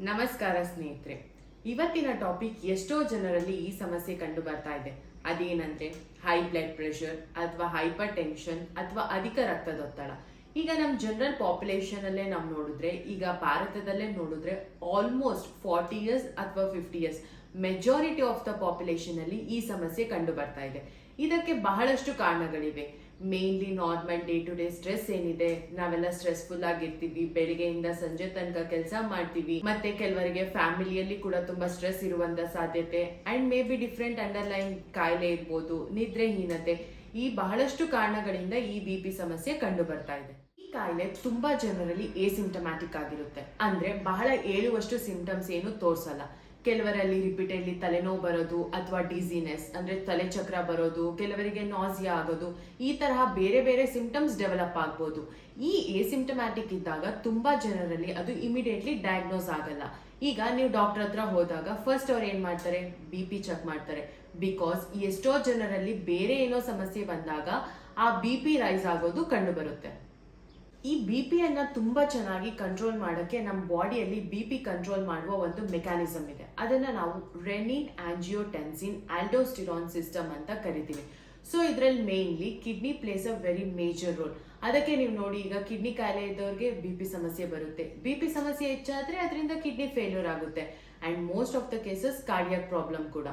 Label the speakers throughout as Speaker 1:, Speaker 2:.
Speaker 1: ನಮಸ್ಕಾರ ಸ್ನೇಹಿತರೆ. ಇವತ್ತಿನ ಟಾಪಿಕ್ ಎಷ್ಟೋ ಜನರಲ್ಲಿ ಈ ಸಮಸ್ಯೆ ಕಂಡು ಬರ್ತಾ ಇದೆ. ಅದೇನಂದ್ರೆ ಹೈ ಬ್ಲಡ್ ಪ್ರೆಷರ್ ಅಥವಾ ಹೈಪರ್ ಟೆನ್ಷನ್ ಅಥವಾ ಅಧಿಕ ರಕ್ತದೊತ್ತಡ. ಈಗ ನಮ್ಮ ಜನರಲ್ ಪಾಪ್ಯುಲೇಷನ್ ಅಲ್ಲೇ ನಾವು ನೋಡಿದ್ರೆ, ಈಗ ಭಾರತದಲ್ಲೇ ನೋಡಿದ್ರೆ ಆಲ್ಮೋಸ್ಟ್ ಫಾರ್ಟಿ ಇಯರ್ಸ್ ಅಥವಾ fifty years majority of the population ಅಲ್ಲಿ ಈ ಸಮಸ್ಯೆ ಕಂಡು ಬರ್ತಾ ಇದೆ. ಇದಕ್ಕೆ ಬಹಳಷ್ಟು ಕಾರಣಗಳಿವೆ. Mainly normal day to day stress ಏನಿದೆ, ನಾವೆಲ್ಲ ಸ್ಟ್ರೆಸ್ಫುಲ್ ಆಗಿರ್ತೀವಿ. ಬೆಳಿಗ್ಗೆಯಿಂದ ಸಂಜೆ ತನಕ ಕೆಲಸ ಮಾಡ್ತೀವಿ. ಮತ್ತೆ ಕೆಲವರಿಗೆ ಫ್ಯಾಮಿಲಿಯಲ್ಲಿ ಕೂಡ ತುಂಬಾ ಸ್ಟ್ರೆಸ್ ಇರುವಂತ ಸಾಧ್ಯತೆ. And may be different underline ಕಾಯಿಲೆ ಇರ್ಬೋದು, ನಿದ್ರೆಹೀನತೆ. ಈ ಬಹಳಷ್ಟು ಕಾರಣಗಳಿಂದ ಈ ಬಿ ಪಿ ಸಮಸ್ಯೆ ಕಂಡು ಬರ್ತಾ ಇದೆ. ಈ ಕಾಯಿಲೆ ತುಂಬಾ ಜನರಲ್ಲಿ ಎಸಿಂಟಮ್ಯಾಟಿಕ್ ಆಗಿರುತ್ತೆ. ಅಂದ್ರೆ ಬಹಳ ಏಳುವಷ್ಟು ಸಿಂಟಮ್ಸ್ ಏನು ತೋರ್ಸಲ್ಲ. ಕೆಲವರಲ್ಲಿ ರಿಪೀಟೆಡ್ಲಿ ತಲೆನೋವು ಬರೋದು ಅಥವಾ ಡಿಸಿನೆಸ್, ಅಂದ್ರೆ ತಲೆ ಚಕ್ರ ಬರೋದು, ಕೆಲವರಿಗೆ ನಾಸಿಯಾ ಆಗೋದು, ಈ ತರಹ ಬೇರೆ ಬೇರೆ ಸಿಂಪ್ಟಮ್ಸ್ ಡೆವಲಪ್ ಆಗ್ಬೋದು. ಈ ಎಸಿಂಟಮ್ಯಾಟಿಕ್ ಇದ್ದಾಗ ತುಂಬಾ ಜನರಲ್ಲಿ ಅದು ಇಮಿಡಿಯೇಟ್ಲಿ ಡಯಾಗ್ನೋಸ್ ಆಗಲ್ಲ. ಈಗ ನೀವು ಡಾಕ್ಟರ್ ಹತ್ರ ಹೋದಾಗ ಫಸ್ಟ್ ಅವ್ರು ಏನ್ ಮಾಡ್ತಾರೆ? ಬಿ ಪಿ ಚೆಕ್ ಮಾಡ್ತಾರೆ. ಬಿಕಾಸ್ ಎಷ್ಟೋ ಜನರಲ್ಲಿ ಬೇರೆ ಏನೋ ಸಮಸ್ಯೆ ಬಂದಾಗ ಆ ಬಿ ಪಿ ರೈಸ್ ಆಗೋದು ಕಂಡು ಬರುತ್ತೆ. ಈ ಬಿ ಅನ್ನು ತುಂಬಾ ಚೆನ್ನಾಗಿ ಕಂಟ್ರೋಲ್ ಮಾಡೋಕ್ಕೆ ನಮ್ಮ ಬಾಡಿಯಲ್ಲಿ ಬಿ ಪಿ ಕಂಟ್ರೋಲ್ ಮಾಡುವ ಒಂದು ಮೆಕ್ಯಾನಿಸಮ್ ಇದೆ. ಅದನ್ನ ನಾವು ರೆನಿನ್ ಆಂಜಿಯೋಟೆನ್ಸಿನ್ ಆಲ್ಡೋಸ್ಟಿರಾನ್ ಸಿಸ್ಟಮ್ ಅಂತ ಕರಿತೀವಿ. ಸೊ ಇದರಲ್ಲಿ mainly kidney plays a very major role ಅದಕ್ಕೆ ನೀವು ನೋಡಿ, ಈಗ ಕಿಡ್ನಿ ಕಾಯಿಲೆ ಇದ್ದವ್ರಿಗೆ ಬಿ ಪಿ ಸಮಸ್ಯೆ ಬರುತ್ತೆ. ಬಿ ಪಿ ಸಮಸ್ಯೆ ಹೆಚ್ಚಾದ್ರೆ ಅದರಿಂದ ಕಿಡ್ನಿ ಫೇಲ್ಯೂರ್ ಆಗುತ್ತೆ. And most of the cases cardiac problem ಕೂಡ.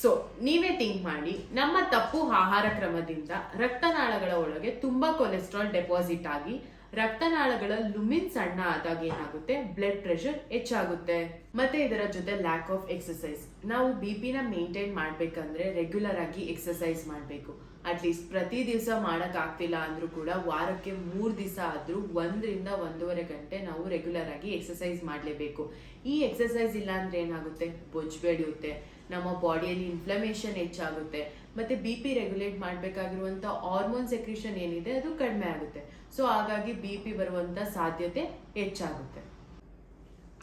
Speaker 1: ಸೊ ನೀವೇ ಥಿಂಕ್ ಮಾಡಿ, ನಮ್ಮ ತಪ್ಪು ಆಹಾರ ಕ್ರಮದಿಂದ ರಕ್ತನಾಳಗಳ ಒಳಗೆ ತುಂಬಾ ಕೊಲೆಸ್ಟ್ರಾಲ್ ಡೆಪಾಸಿಟ್ ಆಗಿ, ರಕ್ತನಾಳಗಳ ಲುಮಿನ್ ಸಣ್ಣ ಆದಾಗ ಏನಾಗುತ್ತೆ? ಬ್ಲಡ್ ಪ್ರೆಷರ್ ಹೆಚ್ಚಾಗುತ್ತೆ. ಮತ್ತೆ ಇದರ ಜೊತೆ ಲ್ಯಾಕ್ ಆಫ್ ಎಕ್ಸಸೈಸ್ ನಾವು ಬಿ ಪಿನ ಮೇಂಟೈನ್ ಮಾಡ್ಬೇಕಂದ್ರೆ ರೆಗ್ಯುಲರ್ ಆಗಿ ಎಕ್ಸಸೈಸ್ ಮಾಡಬೇಕು. ಅಟ್ಲೀಸ್ಟ್ ಪ್ರತಿ ದಿವಸ ಮಾಡಕ್ ಆಗ್ತಿಲ್ಲ ಅಂದ್ರೂ ಕೂಡ ವಾರಕ್ಕೆ ಮೂರು ದಿವಸ ಆದ್ರೂ ಒಂದರಿಂದ ಒಂದೂವರೆ ಗಂಟೆ ನಾವು ರೆಗ್ಯುಲರ್ ಆಗಿ ಎಕ್ಸಸೈಸ್ ಮಾಡಲೇಬೇಕು. ಈ ಎಕ್ಸಸೈಸ್ ಇಲ್ಲ ಅಂದ್ರೆ ಏನಾಗುತ್ತೆ? ಬೊಜ್ಜು ಬೆಳೆಯುತ್ತೆ ನಮ್ಮ ಬಾಡಿಯಲ್ಲಿ ಇನ್ಫ್ಲಮೇಷನ್ ಹೆಚ್ಚಾಗುತ್ತೆ, ಮತ್ತೆ ಬಿ ಪಿ ರೆಗ್ಯುಲೇಟ್ ಮಾಡಬೇಕಾಗಿರುವಂತ ಹಾರ್ಮೋನ್ ಸೆಕ್ರೇಷನ್ ಏನಿದೆ ಅದು ಕಡಿಮೆ ಆಗುತ್ತೆ. ಸೊ ಹಾಗಾಗಿ ಬಿ ಪಿ ಬರುವಂತ ಸಾಧ್ಯತೆ ಹೆಚ್ಚಾಗುತ್ತೆ.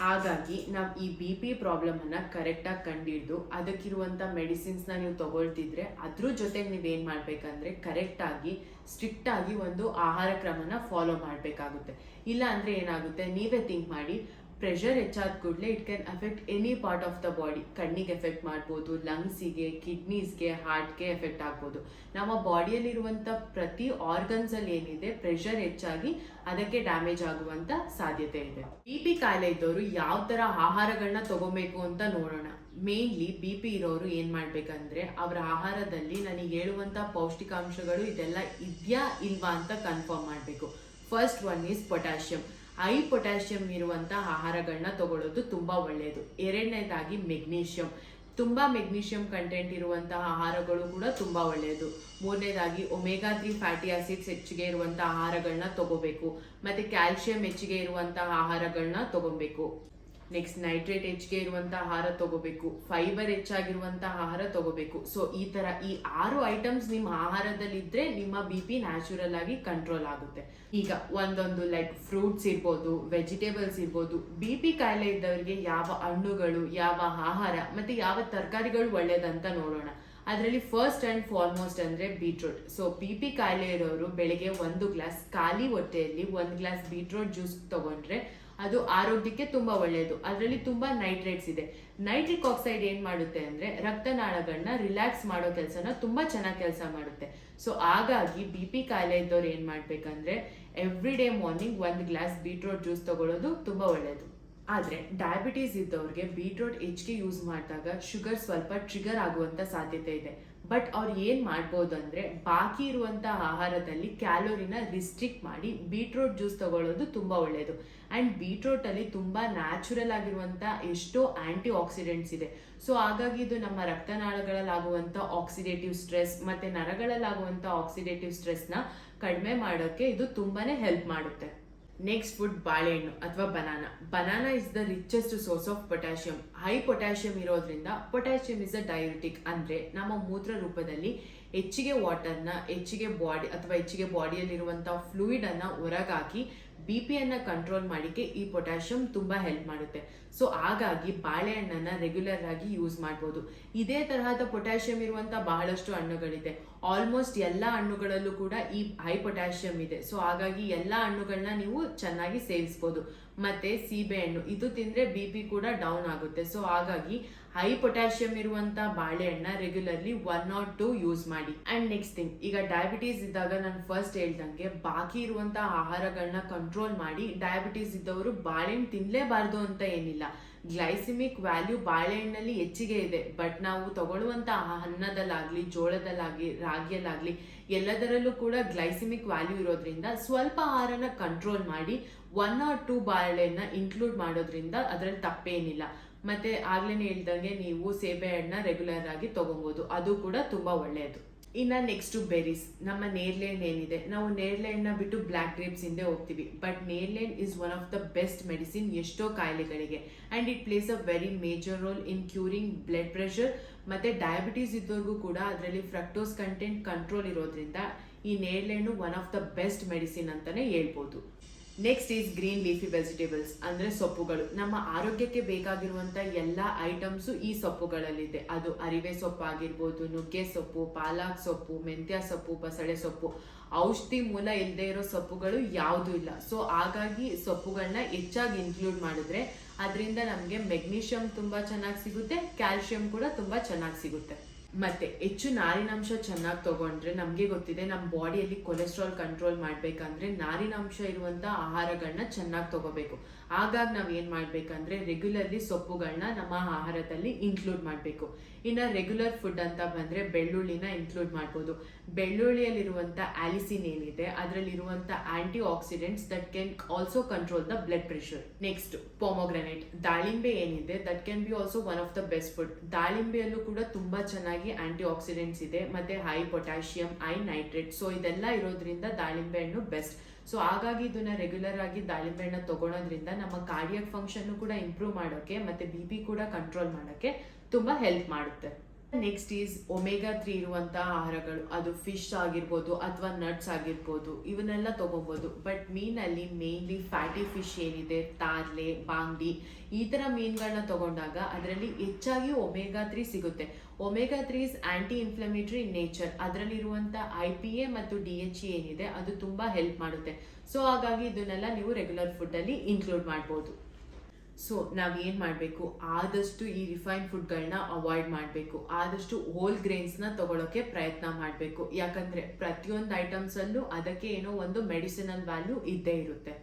Speaker 1: ಹಾಗಾಗಿ ನಾವು ಈ ಬಿ ಪಿ ಪ್ರಾಬ್ಲಮ್ ಅನ್ನ ಕರೆಕ್ಟ್ ಆಗಿ ಕಂಡಿಡ್ದು, ಅದಕ್ಕಿರುವಂತ ಮೆಡಿಸಿನ್ಸ್ನ ನೀವು ತಗೊಳ್ತಿದ್ರೆ ಅದ್ರ ಜೊತೆಗೆ ನೀವೇನು ಮಾಡ್ಬೇಕಂದ್ರೆ ಕರೆಕ್ಟ್ ಆಗಿ ಸ್ಟ್ರಿಕ್ಟ್ ಆಗಿ ಒಂದು ಆಹಾರ ಕ್ರಮನ ಫಾಲೋ ಮಾಡ್ಬೇಕಾಗುತ್ತೆ. ಇಲ್ಲ ಅಂದ್ರೆ ಏನಾಗುತ್ತೆ, ನೀವೇ ಥಿಂಕ್ ಮಾಡಿ ಪ್ರೆಷರ್ ಹೆಚ್ಚಾದ ಕೂಡಲೇ it can affect any part of the body ಕಣ್ಣಿಗೆ ಎಫೆಕ್ಟ್ ಮಾಡ್ಬೋದು ಲಂಗ್ಸಿಗೆ ಕಿಡ್ನೀಸ್ಗೆ ಹಾರ್ಟ್ಗೆ ಎಫೆಕ್ಟ್ ಆಗ್ಬೋದು. ನಮ್ಮ ಬಾಡಿಯಲ್ಲಿರುವಂಥ ಪ್ರತಿ ಆರ್ಗನ್ಸಲ್ಲಿ ಏನಿದೆ ಪ್ರೆಷರ್ ಹೆಚ್ಚಾಗಿ ಅದಕ್ಕೆ ಡ್ಯಾಮೇಜ್ ಆಗುವಂಥ ಸಾಧ್ಯತೆ ಇದೆ. ಬಿ ಪಿ ಕಾಯಿಲೆ ಇದ್ದವರು ಯಾವ ಥರ ಆಹಾರಗಳನ್ನ ತಗೋಬೇಕು ಅಂತ ನೋಡೋಣ. ಮೇನ್ಲಿ ಬಿ ಪಿ ಇರೋರು ಏನು ಮಾಡಬೇಕಂದ್ರೆ, ಅವರ ಆಹಾರದಲ್ಲಿ ನನಗೆ ಹೇಳುವಂಥ ಪೌಷ್ಟಿಕಾಂಶಗಳು ಇದೆಲ್ಲ ಇದೆಯಾ ಇಲ್ವಾ ಅಂತ ಕನ್ಫರ್ಮ್ ಮಾಡಬೇಕು. First one is potassium high potassium ಇರುವಂತಹ ಆಹಾರಗಳನ್ನ ತಗೊಳ್ಳೋದು ತುಂಬಾ ಒಳ್ಳೆಯದು ಎರಡನೇದಾಗಿ ಮೆಗ್ನೀಷಿಯಂ. ತುಂಬಾ ಮೆಗ್ನೀಷಿಯಂ ಕಂಟೆಂಟ್ ಇರುವಂತಹ ಆಹಾರಗಳು ಕೂಡ ತುಂಬಾ ಒಳ್ಳೆಯದು ಮೂರನೇದಾಗಿ ಒಮೆಗಾ ತ್ರೀ ಫ್ಯಾಟಿ ಆಸಿಡ್ಸ್ ಹೆಚ್ಚಿಗೆ ಇರುವಂತಹ ಆಹಾರಗಳನ್ನ ತಗೋಬೇಕು. ಮತ್ತೆ ಕ್ಯಾಲ್ಸಿಯಂ ಹೆಚ್ಚಿಗೆ ಇರುವಂತಹ ಆಹಾರಗಳನ್ನ ತಗೋಬೇಕು. ನೆಕ್ಸ್ಟ್ ನೈಟ್ರೇಟ್ ಹೆಚ್ಚಿಗೆ ಇರುವಂತಹ ಆಹಾರ ತಗೋಬೇಕು. ಫೈಬರ್ ಹೆಚ್ಚಾಗಿರುವಂತಹ ಆಹಾರ ತಗೋಬೇಕು. ಸೊ ಈ ತರ ಈ ಆರು ಐಟಮ್ಸ್ ನಿಮ್ಮ ಆಹಾರದಲ್ಲಿ ಇದ್ರೆ ನಿಮ್ಮ ಬಿ ಪಿ ನ್ಯಾಚುರಲ್ ಆಗಿ ಕಂಟ್ರೋಲ್ ಆಗುತ್ತೆ. ಈಗ ಒಂದೊಂದು ಲೈಕ್ ಫ್ರೂಟ್ಸ್ ಇರ್ಬೋದು ವೆಜಿಟೇಬಲ್ಸ್ ಇರ್ಬೋದು ಬಿ ಪಿ ಕಾಯಿಲೆ ಇದ್ದವರಿಗೆ ಯಾವ ಹಣ್ಣುಗಳು, ಯಾವ ಆಹಾರ, ಮತ್ತೆ ಯಾವ ತರಕಾರಿಗಳು ಒಳ್ಳೇದಂತ ನೋಡೋಣ. ಅದರಲ್ಲಿ ಫಸ್ಟ್ ಅಂಡ್ ಫಾರ್ಮೋಸ್ಟ್ ಅಂದ್ರೆ ಬೀಟ್ರೂಟ್ ಸೊ ಬಿ ಪಿ ಕಾಯಿಲೆ ಇರೋರು ಬೆಳಿಗ್ಗೆ ಒಂದು ಗ್ಲಾಸ್ ಖಾಲಿ ಹೊಟ್ಟೆಯಲ್ಲಿ ಒಂದು ಗ್ಲಾಸ್ ಬೀಟ್ರೂಟ್ ಜ್ಯೂಸ್ ತಗೊಂಡ್ರೆ ಅದು ಆರೋಗ್ಯಕ್ಕೆ ತುಂಬಾ ಒಳ್ಳೆಯದು ಅದರಲ್ಲಿ ತುಂಬಾ ನೈಟ್ರೇಟ್ಸ್ ಇದೆ. ನೈಟ್ರಿಕ್ ಆಕ್ಸೈಡ್ ಏನ್ ಮಾಡುತ್ತೆ ಅಂದ್ರೆ ರಕ್ತನಾಳಗಳನ್ನ ರಿಲ್ಯಾಕ್ಸ್ ಮಾಡೋ ಕೆಲಸನ ತುಂಬಾ ಚೆನ್ನಾಗಿ ಕೆಲಸ ಮಾಡುತ್ತೆ. ಸೊ ಹಾಗಾಗಿ ಬಿ ಪಿ ಕಾಯಿಲೆ ಇದ್ದವ್ರು ಏನ್ ಮಾಡ್ಬೇಕಂದ್ರೆ ಎವ್ರಿ ಡೇ ಮಾರ್ನಿಂಗ್ ಒಂದು ಗ್ಲಾಸ್ ಬೀಟ್ರೋಟ್ ಜ್ಯೂಸ್ ತಗೊಳ್ಳೋದು ತುಂಬಾ ಒಳ್ಳೆಯದು ಆದ್ರೆ ಡಯಾಬಿಟೀಸ್ ಇದ್ದವ್ರಿಗೆ ಬೀಟ್ರೋಟ್ ಹೆಚ್ಚಿಗೆ ಯೂಸ್ ಮಾಡಿದಾಗ ಶುಗರ್ ಸ್ವಲ್ಪ ಟ್ರಿಗರ್ ಆಗುವಂತ ಸಾಧ್ಯತೆ ಇದೆ. ಬಟ್ ಅವ್ರು ಏನು ಮಾಡ್ಬೋದು ಅಂದ್ರೆ ಬಾಕಿ ಇರುವಂತ ಆಹಾರದಲ್ಲಿ ಕ್ಯಾಲೋರಿನ ರಿಸ್ಟ್ರಿಕ್ಟ್ ಮಾಡಿ ಬೀಟ್ರೋಟ್ ಜ್ಯೂಸ್ ತಗೊಳ್ಳೋದು ತುಂಬಾ ಒಳ್ಳೆಯದು ಅಂಡ್ ಬೀಟ್ರೋಟಲ್ಲಿ ತುಂಬಾ ನ್ಯಾಚುರಲ್ ಆಗಿರುವಂತ ಎಷ್ಟೋ ಆಂಟಿ ಆಕ್ಸಿಡೆಂಟ್ಸ್ ಇದೆ. ಸೊ ಹಾಗಾಗಿ ಇದು ನಮ್ಮ ರಕ್ತನಾಳಗಳಲ್ಲಾಗುವಂಥ ಆಕ್ಸಿಡೇಟಿವ್ ಸ್ಟ್ರೆಸ್ ಮತ್ತೆ ನರಗಳಲ್ಲಾಗುವಂಥ ಆಕ್ಸಿಡೇಟಿವ್ ಸ್ಟ್ರೆಸ್ನ ಕಡಿಮೆ ಮಾಡೋಕೆ ಇದು ತುಂಬಾನೇ ಹೆಲ್ಪ್ ಮಾಡುತ್ತೆ. ನೆಕ್ಸ್ಟ್ ಫುಡ್ ಬಾಳೆಹಣ್ಣು ಅಥವಾ banana banana is the richest source of potassium high potassium ಇರೋದ್ರಿಂದ ಪೊಟ್ಯಾಷಿಯಂ ಇಸ್ ಅ ಡೈರೆಟಿಕ್ ಅಂದ್ರೆ ನಮ್ಮ ಮೂತ್ರ ರೂಪದಲ್ಲಿ ಹೆಚ್ಚಿಗೆ ವಾಟರ್ನ ಹೆಚ್ಚಿಗೆ ಬಾಡಿ ಅಥವಾ ಹೆಚ್ಚಿಗೆ ಬಾಡಿಯಲ್ಲಿರುವಂತಹ ಫ್ಲೂಯಿಡ್ ಅನ್ನ ಹೊರಗಾಕಿ ಬಿ ಅನ್ನ ಕಂಟ್ರೋಲ್ ಮಾಡಲಿಕ್ಕೆ ಈ ಪೊಟ್ಯಾಷಿಯಂ ತುಂಬಾ ಹೆಲ್ಪ್ ಮಾಡುತ್ತೆ. ಸೊ ಹಾಗಾಗಿ ಬಾಳೆಹಣ್ಣನ್ನ ರೆಗ್ಯುಲರ್ ಆಗಿ ಯೂಸ್ ಮಾಡ್ಬೋದು. ಇದೇ ತರಹದ ಪೊಟ್ಯಾಷಿಯಂ ಇರುವಂತ ಬಹಳಷ್ಟು ಹಣ್ಣುಗಳಿದೆ. ಆಲ್ಮೋಸ್ಟ್ ಎಲ್ಲ ಹಣ್ಣುಗಳಲ್ಲೂ ಕೂಡ ಈ ಹೈ ಪೊಟ್ಯಾಷಿಯಂ ಇದೆ. ಸೊ ಹಾಗಾಗಿ ಎಲ್ಲ ಹಣ್ಣುಗಳನ್ನ ನೀವು ಚೆನ್ನಾಗಿ ಸೇವಿಸ್ಬೋದು. ಮತ್ತೆ ಸೀಬೆ ಹಣ್ಣು, ಇದು ತಿಂದ್ರೆ ಬಿ ಪಿ ಕೂಡ ಡೌನ್ ಆಗುತ್ತೆ. ಸೊ ಹಾಗಾಗಿ ಹೈ ಪೊಟ್ಯಾಷಿಯಂ ಇರುವಂತ ಬಾಳೆಹಣ್ಣ regularly one not two use ಮಾಡಿ. ಅಂಡ್ ನೆಕ್ಸ್ಟ್ ಥಿಂಗ್ ಈಗ ಡಯಾಬಿಟೀಸ್ ಇದ್ದಾಗ ನಾನು ಫಸ್ಟ್ ಹೇಳ್ದಂಗೆ ಬಾಕಿ ಇರುವಂತ ಆಹಾರಗಳನ್ನ ಕಂಟ್ರೋಲ್ ಮಾಡಿ ಡಯಾಬಿಟೀಸ್ ಇದ್ದವರು ಬಾಳೆಹಣ್ಣು ತಿನ್ಲೇಬಾರ್ದು ಅಂತ ಏನಿಲ್ಲ. ಗ್ಲೈಸಿಮಿಕ್ ವ್ಯಾಲ್ಯೂ ಬಾಳೆಹಣ್ಣಲ್ಲಿ ಹೆಚ್ಚಿಗೆ ಇದೆ. ಬಟ್ ನಾವು ತಗೊಳ್ಳುವಂತ ಅನ್ನದಲ್ಲಾಗ್ಲಿ, ಜೋಳದಲ್ಲಾಗ್ಲಿ, ರಾಗಿಯಲ್ಲಾಗ್ಲಿ ಎಲ್ಲದರಲ್ಲೂ ಕೂಡ ಗ್ಲೈಸಿಮಿಕ್ ವ್ಯಾಲ್ಯೂ ಇರೋದ್ರಿಂದ ಸ್ವಲ್ಪ ಆಹಾರನ ಕಂಟ್ರೋಲ್ ಮಾಡಿ ಒನ್ ಆರ್ ಟೂ ಬಾಳೆಹಣ್ಣ ಇನ್ಕ್ಲೂಡ್ ಮಾಡೋದ್ರಿಂದ ಅದರಲ್ಲಿ ತಪ್ಪೇನಿಲ್ಲ. ಮತ್ತೆ ಆಗ್ಲೇನೆ ಹೇಳ್ದಂಗೆ ನೀವು ಸೇಬೆ ಹಣ್ಣ ರೆಗ್ಯುಲರ್ ಆಗಿ ತಗೊಬೋದು. ಅದು ಕೂಡ ತುಂಬಾ ಒಳ್ಳೆಯದು ಇನ್ನ ನೆಕ್ಸ್ಟ್ ಬೆರೀಸ್ ನಮ್ಮ ನೇರ್ಲೆಂಡ್ ಏನಿದೆ? ನಾವು ನೇರ್ಲೆಂಡ್ನ ಬಿಟ್ಟು ಬ್ಲ್ಯಾಕ್ ಗ್ರೇಪ್ಸ್ ಹಿಂದೆ ಹೋಗ್ತೀವಿ. But ನೇರ್ಲೆಂಡ್ is one of the best medicine ಎಷ್ಟೋ ಕಾಯಿಲೆಗಳಿಗೆ. And it plays a very major role in curing blood pressure ಮತ್ತೆ ಡಯಾಬಿಟೀಸ್ ಇದ್ದವರಿಗೂ ಕೂಡ ಅದರಲ್ಲಿ ಫ್ರಕ್ಟೋಸ್ ಕಂಟೆಂಟ್ ಕಂಟ್ರೋಲ್ ಇರೋದ್ರಿಂದ ಈ ನೇರ್ಲೆಂಡು one of the best medicine ಅಂತಾನೆ ಹೇಳ್ಬೋದು. Next is green leafy vegetables ಅಂದ್ರೆ ಸೊಪ್ಪುಗಳು. ನಮ್ಮ ಆರೋಗ್ಯಕ್ಕೆ ಬೇಕಾಗಿರುವಂತ ಎಲ್ಲ ಐಟಮ್ಸು ಈ ಸೊಪ್ಪುಗಳಲ್ಲಿದೆ. ಅದು ಅರಿವೆ ಸೊಪ್ಪು ಆಗಿರ್ಬೋದು ನುಗ್ಗೆ ಸೊಪ್ಪು, ಪಾಲಕ್ ಸೊಪ್ಪು, ಮೆಂತ್ಯ ಸೊಪ್ಪು ಬಸಳೆ ಸೊಪ್ಪು. ಔಷಧಿ ಮೂಲ ಇಲ್ಲದೆ ಇರೋ ಸೊಪ್ಪುಗಳು ಯಾವುದೂ ಇಲ್ಲ. ಸೊ ಹಾಗಾಗಿ ಸೊಪ್ಪುಗಳನ್ನ ಹೆಚ್ಚಾಗಿ ಇನ್ಕ್ಲೂಡ್ ಮಾಡಿದ್ರೆ ಅದರಿಂದ ನಮಗೆ ಮೆಗ್ನೀಷಿಯಂ ತುಂಬಾ ಚೆನ್ನಾಗಿ ಸಿಗುತ್ತೆ ಕ್ಯಾಲ್ಸಿಯಂ ಕೂಡ ತುಂಬಾ ಚೆನ್ನಾಗಿ ಸಿಗುತ್ತೆ. ಮತ್ತೆ ಹೆಚ್ಚು ನಾರಿನಾಂಶ ಚೆನ್ನಾಗಿ ತಗೊಂಡ್ರೆ ನಮಗೆ ಗೊತ್ತಿದೆ ನಮ್ಮ ಬಾಡಿಯಲ್ಲಿ ಕೊಲೆಸ್ಟ್ರಾಲ್ ಕಂಟ್ರೋಲ್ ಮಾಡ್ಬೇಕಂದ್ರೆ ನಾರಿನಾಂಶ ಇರುವಂತ ಆಹಾರಗಳನ್ನ ಚೆನ್ನಾಗಿ ತಗೋಬೇಕು. ಹಾಗಾಗಿ ನಾವು ಏನು ಮಾಡಬೇಕಂದ್ರೆ ರೆಗ್ಯುಲರ್ಲಿ ಸೊಪ್ಪುಗಳನ್ನ ನಮ್ಮ ಆಹಾರದಲ್ಲಿ ಇನ್ಕ್ಲೂಡ್ ಮಾಡಬೇಕು. ಇನ್ನ ರೆಗ್ಯುಲರ್ ಫುಡ್ ಅಂತ ಬಂದ್ರೆ ಬೆಳ್ಳುಳ್ಳಿನ ಇನ್ಕ್ಲೂಡ್ ಮಾಡ್ಬೋದು. ಬೆಳ್ಳುಳ್ಳಿಯಲ್ಲಿರುವಂಥ ಆಲಿಸಿನ್ ಏನಿದೆ ಅದರಲ್ಲಿರುವಂಥ antioxidants that can also control the blood pressure next pomegranate ದಾಳಿಂಬೆ ಏನಿದೆ that can be also one of the best food ದಾಳಿಂಬೆಯಲ್ಲೂ ಕೂಡ ತುಂಬಾ ಚೆನ್ನಾಗಿ ಆಂಟಿ ಆಕ್ಸಿಡೆಂಟ್ಸ್ ಇದೆ, ಮತ್ತೆ high potassium high nitrate so ಇದೆಲ್ಲ ಇರೋದ್ರಿಂದ ದಾಳಿಂಬೆ ಹಣ್ಣು ಬೆಸ್ಟ್ ಸೊ ಹಾಗಾಗಿ ಇದನ್ನ ರೆಗ್ಯುಲರ್ ಆಗಿ ದಾಳಿಂಬೆ ಹಣ್ಣು ತಗೊಳೋದ್ರಿಂದ ನಮ್ಮ ಕಾರ್ಡಿಯಕ್ ಫಂಕ್ಷನ್ ಕೂಡ ಇಂಪ್ರೂವ್ ಮಾಡೋಕೆ ಮತ್ತೆ ಬಿ ಪಿ ಕೂಡ ಕಂಟ್ರೋಲ್ ಮಾಡೋಕೆ ತುಂಬಾ ಹೆಲ್ಪ್ ಮಾಡುತ್ತೆ. ನೆಕ್ಸ್ಟ್ ಈಸ್ ಒಮೆಗಾ ತ್ರೀ ಇರುವಂತಹ ಆಹಾರಗಳು. ಅದು ಫಿಶ್ ಆಗಿರ್ಬೋದು ಅಥವಾ ನಟ್ಸ್ ಆಗಿರ್ಬೋದು, ಇವನ್ನೆಲ್ಲ ತಗೋಬಹುದು ಬಟ್ ಮೀನಲ್ಲಿ ಮೇನ್ಲಿ ಫ್ಯಾಟಿ ಫಿಶ್ ಏನಿದೆ, ತಾರ್ಲೆ, ಬಾಂಗ್ಡಿ, ಈ ತರ ಮೀನುಗಳನ್ನ ತಗೊಂಡಾಗ ಅದರಲ್ಲಿ ಹೆಚ್ಚಾಗಿ ಒಮೆಗಾ ತ್ರೀ ಸಿಗುತ್ತೆ. Omega three is anti inflammatory nature ಅದರಲ್ಲಿರುವಂತ E P A ಮತ್ತು ಡಿ ಎಚ್ ಇ ಏನಿದೆ, ಅದು ತುಂಬಾ ಹೆಲ್ಪ್ ಮಾಡುತ್ತೆ. ಸೊ ಹಾಗಾಗಿ ಇದನ್ನೆಲ್ಲ ನೀವು ರೆಗ್ಯುಲರ್ ಫುಡ್ ಅಲ್ಲಿ ಇನ್ಕ್ಲೂಡ್ ಮಾಡ್ಬೋದು. ಸೊ ಏನು ಮಾಡಬೇಕು? ಆದಷ್ಟು ಈ ರಿಫೈನ್ ಫುಡ್ಗಳನ್ನ ಅವಾಯ್ಡ್ ಮಾಡಬೇಕು. ಆದಷ್ಟು ಹೋಲ್ ಗ್ರೇನ್ಸ್ನ ತೊಗೊಳೋಕ್ಕೆ ಪ್ರಯತ್ನ ಮಾಡಬೇಕು. ಯಾಕಂದರೆ ಪ್ರತಿಯೊಂದು ಐಟಮ್ಸಲ್ಲೂ ಅದಕ್ಕೆ ಏನೋ ಒಂದು ಮೆಡಿಸಿನಲ್ ವ್ಯಾಲ್ಯೂ ಇದ್ದೇ ಇರುತ್ತೆ.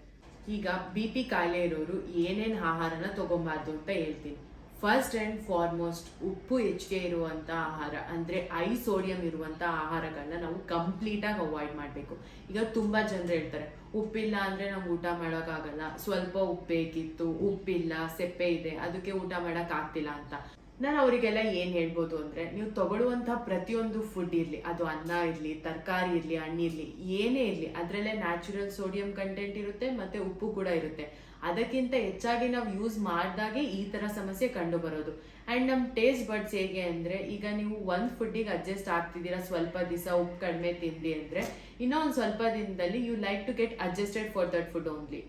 Speaker 1: ಈಗ ಬಿ ಪಿ ಕಾಯಿಲೆ ಇರೋರು ಏನೇನು ಆಹಾರನ ತೊಗೊಬಾರ್ದು ಅಂತ ಹೇಳ್ತೀನಿ. ಫಸ್ಟ್ ಆ್ಯಂಡ್ ಫಾರ್ಮೋಸ್ಟ್ ಉಪ್ಪು ಹೆಚ್ಚಿಗೆ ಇರುವಂಥ ಆಹಾರ, ಅಂದ್ರೆ ಐ ಸೋಡಿಯಂ ಇರುವಂಥ ಆಹಾರಗಳನ್ನ ನಾವು ಕಂಪ್ಲೀಟಾಗಿ ಅವಾಯ್ಡ್ ಮಾಡಬೇಕು. ಈಗ ತುಂಬಾ ಜನರು ಹೇಳ್ತಾರೆ, ಉಪ್ಪಿಲ್ಲ ಅಂದ್ರೆ ನಾವು ಊಟ ಮಾಡೋಕ್ಕಾಗಲ್ಲ. ಸ್ವಲ್ಪ ಉಪ್ಪು ಬೇಕಿತ್ತು, ಉಪ್ಪಿಲ್ಲ, ಸೆಪ್ಪೆ ಇದೆ, ಅದಕ್ಕೆ ಊಟ ಮಾಡೋಕ್ಕಾಗ್ತಿಲ್ಲ ಅಂತ. ನಾನು ಅವರಿಗೆಲ್ಲ ಏನು ಹೇಳ್ಬೋದು ಅಂದ್ರೆ, ನೀವು ತಗೊಳ್ಳುವಂತ ಪ್ರತಿಯೊಂದು ಫುಡ್ ಇರ್ಲಿ, ಅದು ಅನ್ನ ಇರ್ಲಿ, ತರಕಾರಿ ಇರ್ಲಿ ಹಣ್ಣಿರಲಿ ಏನೇ ಇರ್ಲಿ, ಅದರಲ್ಲೇ ನ್ಯಾಚುರಲ್ ಸೋಡಿಯಂ ಕಂಟೆಂಟ್ ಇರುತ್ತೆ, ಮತ್ತೆ ಉಪ್ಪು ಕೂಡ ಇರುತ್ತೆ. ಅದಕ್ಕಿಂತ ಹೆಚ್ಚಾಗಿ ನಾವು ಯೂಸ್ ಮಾಡಿದಾಗೆ ಈ ತರ ಸಮಸ್ಯೆ ಕಂಡು ಬರೋದು ಅಂಡ್ ನಮ್ಮ ಟೇಸ್ಟ್ ಬಡ್ಸ್ ಹೇಗೆ ಅಂದ್ರೆ, ಈಗ ನೀವು ಒಂದು ಫುಡ್ಡಿಗೆ ಅಡ್ಜಸ್ಟ್ ಆಗ್ತಿದ್ದೀರಾ ಸ್ವಲ್ಪ ದಿವಸ ಉಪ್ಪು ಕಡಿಮೆ ತಿಂದಿ ಅಂದ್ರೆ ಇನ್ನೂ ಸ್ವಲ್ಪ ದಿನದಲ್ಲಿ you like to get adjusted for that food only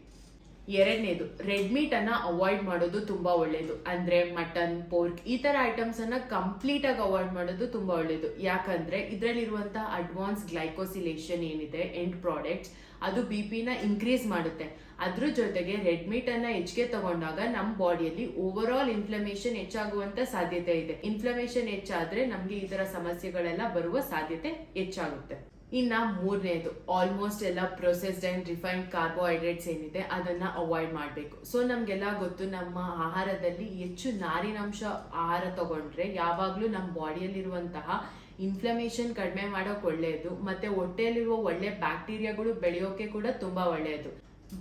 Speaker 1: ಎರಡನೇದು ರೆಡ್ ಮೀಟ್ ಅನ್ನ ಅವಾಯ್ಡ್ ಮಾಡೋದು ತುಂಬಾ ಒಳ್ಳೇದು. ಅಂದ್ರೆ ಮಟನ್ ಪೋರ್ಕ್ ಈ ತರ ಐಟಮ್ಸ್ ಕಂಪ್ಲೀಟಾಗಿ ಅವಾಯ್ಡ್ ಮಾಡೋದು ತುಂಬಾ ಒಳ್ಳೇದು. ಯಾಕಂದ್ರೆ ಇದರಲ್ಲಿರುವಂಥ ಅಡ್ವಾನ್ಸ್ ಗ್ಲೈಕೋಸಿಲೇಷನ್ ಏನಿದೆ ಎಂಡ್ ಪ್ರಾಡಕ್ಟ್ಸ್ ಅದು ಬಿ ಪಿನ ಇನ್ಕ್ರೀಸ್ ಮಾಡುತ್ತೆ. ಅದ್ರ ಜೊತೆಗೆ ರೆಡ್ ಮೀಟ್ ಅನ್ನ ಹೆಚ್ಚಿಗೆ ತಗೊಂಡಾಗ ನಮ್ಮ ಬಾಡಿಯಲ್ಲಿ ಓವರ್ ಆಲ್ ಇನ್ಫ್ಲಮೇಷನ್ ಹೆಚ್ಚಾಗುವಂತ ಸಾಧ್ಯತೆ ಇದೆ. ಇನ್ಫ್ಲಮೇಷನ್ ಹೆಚ್ಚಾದ್ರೆ ನಮ್ಗೆ ಈ ತರ ಸಮಸ್ಯೆಗಳೆಲ್ಲ ಬರುವ ಸಾಧ್ಯತೆ ಹೆಚ್ಚಾಗುತ್ತೆ. ಇನ್ನ ಮೂರನೇದು ಆಲ್ಮೋಸ್ಟ್ ಎಲ್ಲ ಪ್ರೊಸೆಸ್ಡ್ ಅಂಡ್ ರಿಫೈನ್ಡ್ ಕಾರ್ಬೋಹೈಡ್ರೇಟ್ಸ್ ಏನಿದೆ ಅದನ್ನ ಅವಾಯ್ಡ್ ಮಾಡಬೇಕು. ಸೊ ನಮ್ಗೆಲ್ಲ ಗೊತ್ತು ನಮ್ಮ ಆಹಾರದಲ್ಲಿ ಹೆಚ್ಚು ನಾರಿನಾಂಶ ಆಹಾರ ತಗೊಂಡ್ರೆ ಯಾವಾಗ್ಲೂ ನಮ್ಮ ಬಾಡಿಯಲ್ಲಿರುವಂತಹ ಇನ್ಫ್ಲಮೇಷನ್ ಕಡಿಮೆ ಮಾಡೋಕೆ ಒಳ್ಳೆಯದು ಮತ್ತೆ ಹೊಟ್ಟೆಯಲ್ಲಿರುವ ಒಳ್ಳೆ ಬ್ಯಾಕ್ಟೀರಿಯಾಗಳು ಬೆಳೆಯೋಕೆ ಕೂಡ ತುಂಬಾ ಒಳ್ಳೆಯದು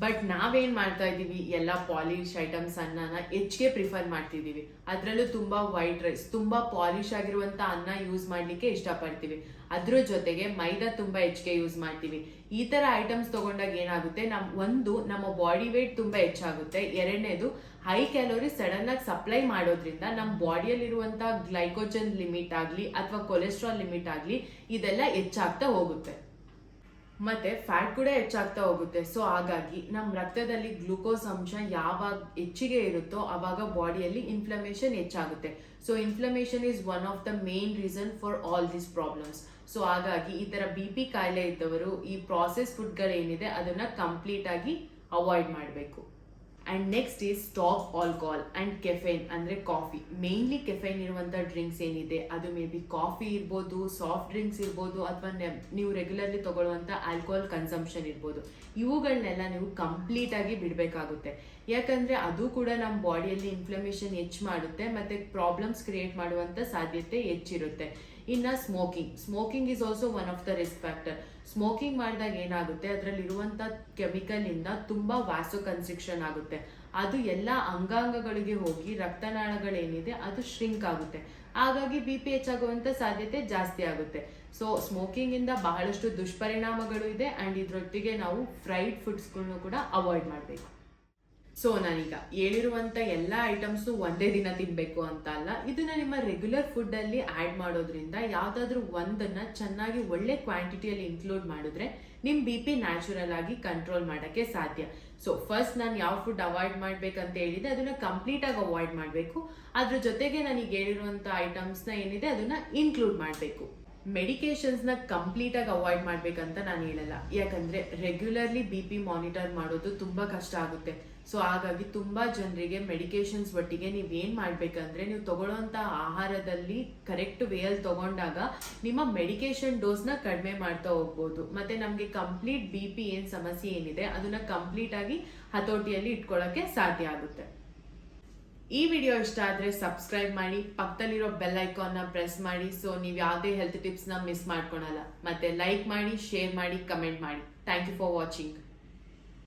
Speaker 1: ಬಟ್ ನಾವೇನ್ ಮಾಡ್ತಾ ಇದೀವಿ? ಎಲ್ಲ ಪಾಲಿಶ್ ಐಟಮ್ಸ್ ಅನ್ನನ ಹೆಚ್ಚಿಗೆ ಪ್ರಿಫರ್ ಮಾಡ್ತಿದೀವಿ. ಅದ್ರಲ್ಲೂ ತುಂಬಾ ವೈಟ್ ರೈಸ್ ತುಂಬಾ ಪಾಲಿಶ್ ಆಗಿರುವಂತ ಅನ್ನ ಯೂಸ್ ಮಾಡ್ಲಿಕ್ಕೆ ಇಷ್ಟಪಡ್ತೀವಿ. ಅದ್ರ ಜೊತೆಗೆ ಮೈದಾ ತುಂಬಾ ಹೆಚ್ಚಿಗೆ ಯೂಸ್ ಮಾಡ್ತೀವಿ. ಈ ತರ ಐಟಮ್ಸ್ ತಗೊಂಡಾಗ ಏನಾಗುತ್ತೆ? ನಮ್, ಒಂದು, ನಮ್ಮ ಬಾಡಿ ವೇಟ್ ತುಂಬಾ ಹೆಚ್ಚಾಗುತ್ತೆ. ಎರಡನೇದು ಹೈ ಕ್ಯಾಲೋರಿ ಸಡನ್ ಆಗಿ ಸಪ್ಲೈ ಮಾಡೋದ್ರಿಂದ ನಮ್ಮ ಬಾಡಿಯಲ್ಲಿರುವಂತ ಗ್ಲೈಕೋಜನ್ ಲಿಮಿಟ್ ಆಗ್ಲಿ, ಅಥವಾ ಕೊಲೆಸ್ಟ್ರಾಲ್ ಲಿಮಿಟ್ ಆಗ್ಲಿ, ಇದೆಲ್ಲ ಹೆಚ್ಚಾಗ್ತಾ ಹೋಗುತ್ತೆ. ಮತ್ತೆ ಫ್ಯಾಟ್ ಕೂಡ ಹೆಚ್ಚಾಗ್ತಾ ಹೋಗುತ್ತೆ. ಸೊ ಹಾಗಾಗಿ ನಮ್ಮ ರಕ್ತದಲ್ಲಿ ಗ್ಲೂಕೋಸ್ ಅಂಶ ಯಾವಾಗ ಹೆಚ್ಚಿಗೆ ಇರುತ್ತೋ ಅವಾಗ ಬಾಡಿಯಲ್ಲಿ ಇನ್ಫ್ಲಮೇಷನ್ ಹೆಚ್ಚಾಗುತ್ತೆ. So inflammation is one of the main reason for all these problems so ಹಾಗಾಗಿ ಈ ತರ ಬಿ ಪಿ ಕಾಯಿಲೆ ಇದ್ದವರು ಈ ಪ್ರಾಸೆಸ್ ಫುಡ್ಗಳೇನಿದೆ ಅದನ್ನ ಕಂಪ್ಲೀಟ್ ಆಗಿ ಅವಾಯ್ಡ್ ಮಾಡಬೇಕು. And next is stop alcohol and caffeine ಅಂದರೆ ಕಾಫಿ ಮೇಯ್ನ್ಲಿ ಕೆಫೈನ್ ಇರುವಂಥ ಡ್ರಿಂಕ್ಸ್ ಏನಿದೆ, ಅದು ಮೇ ಬಿ ಕಾಫಿ ಇರ್ಬೋದು ಸಾಫ್ಟ್ ಡ್ರಿಂಕ್ಸ್ ಇರ್ಬೋದು, ಅಥವಾ ನೀವು ರೆಗ್ಯುಲರ್ಲಿ ತೊಗೊಳ್ಳುವಂಥ ಆಲ್ಕೋಹಾಲ್ ಕನ್ಸಂಪ್ಷನ್ ಇರ್ಬೋದು. ಇವುಗಳನ್ನೆಲ್ಲ ನೀವು ಕಂಪ್ಲೀಟಾಗಿ ಬಿಡಬೇಕಾಗುತ್ತೆ. ಯಾಕಂದರೆ ಅದು ಕೂಡ ನಮ್ಮ ಬಾಡಿಯಲ್ಲಿ ಇನ್ಫ್ಲಮೇಷನ್ ಹೆಚ್ಚು ಮಾಡುತ್ತೆ, ಮತ್ತು ಪ್ರಾಬ್ಲಮ್ಸ್ ಕ್ರಿಯೇಟ್ ಮಾಡುವಂಥ ಸಾಧ್ಯತೆ ಹೆಚ್ಚಿರುತ್ತೆ. ಇನ್ನು smoking smoking is also one of the risk factor smoking ಮಾಡಿದಾಗ ಏನಾಗುತ್ತೆ? ಅದರಲ್ಲಿರುವಂಥ ಕೆಮಿಕಲಿಂದ ತುಂಬಾ ವ್ಯಾಸೋ ಕನ್ಸ್ಟ್ರಿಕ್ಷನ್ ಆಗುತ್ತೆ. ಅದು ಎಲ್ಲ ಅಂಗಾಂಗಗಳಿಗೆ ಹೋಗಿ ರಕ್ತನಾಳಗಳೇನಿದೆ ಅದು ಶ್ರಿಂಕ್ ಆಗುತ್ತೆ. ಹಾಗಾಗಿ ಬಿ ಪಿ ಹೆಚ್ಚಾಗುವಂತ ಸಾಧ್ಯತೆ ಜಾಸ್ತಿ ಆಗುತ್ತೆ. ಸೊ ಸ್ಮೋಕಿಂಗ್ ಇಂದ ಬಹಳಷ್ಟು ದುಷ್ಪರಿಣಾಮಗಳು ಇದೆ ಅಂಡ್ ಇದರೊಟ್ಟಿಗೆ ನಾವು ಫ್ರೈಡ್ ಫುಡ್ಸ್ಗಳನ್ನು ಕೂಡ ಅವಾಯ್ಡ್ ಮಾಡಬೇಕು. ಸೊ ನಾನೀಗ ಹೇಳಿರುವಂತ ಎಲ್ಲ ಐಟಮ್ಸ್ ಒಂದೇ ದಿನ ತಿನ್ನಬೇಕು ಅಂತ ಅಲ್ಲ, ಇದನ್ನ ನಿಮ್ಮ ರೆಗ್ಯುಲರ್ ಫುಡ್ ಅಲ್ಲಿ ಆಡ್ ಮಾಡೋದ್ರಿಂದ ಯಾವುದಾದ್ರೂ ಒಂದನ್ನ ಚೆನ್ನಾಗಿ ಒಳ್ಳೆ ಕ್ವಾಂಟಿಟಿಯಲ್ಲಿ ಇನ್ಕ್ಲೂಡ್ ಮಾಡಿದ್ರೆ ನಿಮ್ಮ ಬಿ ಪಿ ನ್ಯಾಚುರಲ್ ಆಗಿ ಕಂಟ್ರೋಲ್ ಮಾಡಕ್ಕೆ ಸಾಧ್ಯ. ಸೊ ಫಸ್ಟ್ ನಾನು ಯಾವ ಫುಡ್ ಅವಾಯ್ಡ್ ಮಾಡಬೇಕಂತ ಹೇಳಿದೆ, ಅದನ್ನ ಕಂಪ್ಲೀಟ್ ಆಗಿ ಅವಾಯ್ಡ್ ಮಾಡಬೇಕು. ಅದ್ರ ಜೊತೆಗೆ ನನಗೆ ಹೇಳಿರುವಂತ ಐಟಮ್ಸ್ನ ಏನಿದೆ, ಅದನ್ನ ಇನ್ಕ್ಲೂಡ್ ಮಾಡಬೇಕು. ಮೆಡಿಕೇಶನ್ಸ್ನ ಕಂಪ್ಲೀಟ್ ಆಗಿ ಅವಾಯ್ಡ್ ಮಾಡಬೇಕಂತ ನಾನು ಹೇಳಲ್ಲ. ಯಾಕಂದ್ರೆ ರೆಗ್ಯುಲರ್ಲಿ ಬಿ ಪಿ ಮಾನಿಟರ್ ಮಾಡೋದು ತುಂಬಾ ಕಷ್ಟ ಆಗುತ್ತೆ. ಸೊ ಹಾಗಾಗಿ ತುಂಬಾ ಜನರಿಗೆ ಮೆಡಿಕೇಶನ್ಸ್ ಒಟ್ಟಿಗೆ ನೀವ್ ಏನ್ ಮಾಡ್ಬೇಕಂದ್ರೆ, ನೀವು ತಗೊಳ್ಳೋಂಥ ಆಹಾರದಲ್ಲಿ ಕರೆಕ್ಟ್ ವೇಯಲ್ಲಿ ತಗೊಂಡಾಗ ನಿಮ್ಮ ಮೆಡಿಕೇಶನ್ ಡೋಸ್ನ ಕಡಿಮೆ ಮಾಡ್ತಾ ಹೋಗ್ಬೋದು. ಮತ್ತೆ ನಮಗೆ ಕಂಪ್ಲೀಟ್ ಬಿ ಪಿ ಏನು ಸಮಸ್ಯೆ ಏನಿದೆ, ಅದನ್ನ ಕಂಪ್ಲೀಟ್ ಆಗಿ ಹತೋಟಿಯಲ್ಲಿ ಇಟ್ಕೊಳ್ಳೋಕೆ ಸಾಧ್ಯ ಆಗುತ್ತೆ. ಈ ವಿಡಿಯೋ ಇಷ್ಟ ಆದರೆ ಸಬ್ಸ್ಕ್ರೈಬ್ ಮಾಡಿ, ಪಕ್ಕದಲ್ಲಿರೋ ಬೆಲ್ ಐಕಾನ್ನ ಪ್ರೆಸ್ ಮಾಡಿ. ಸೊ ನೀವು ಯಾವುದೇ ಹೆಲ್ತ್ ಟಿಪ್ಸ್ನ ಮಿಸ್ ಮಾಡ್ಕೊಳಲ್ಲ. ಮತ್ತೆ ಲೈಕ್ ಮಾಡಿ ಶೇರ್ ಮಾಡಿ ಕಮೆಂಟ್ ಮಾಡಿ. Thank you for watching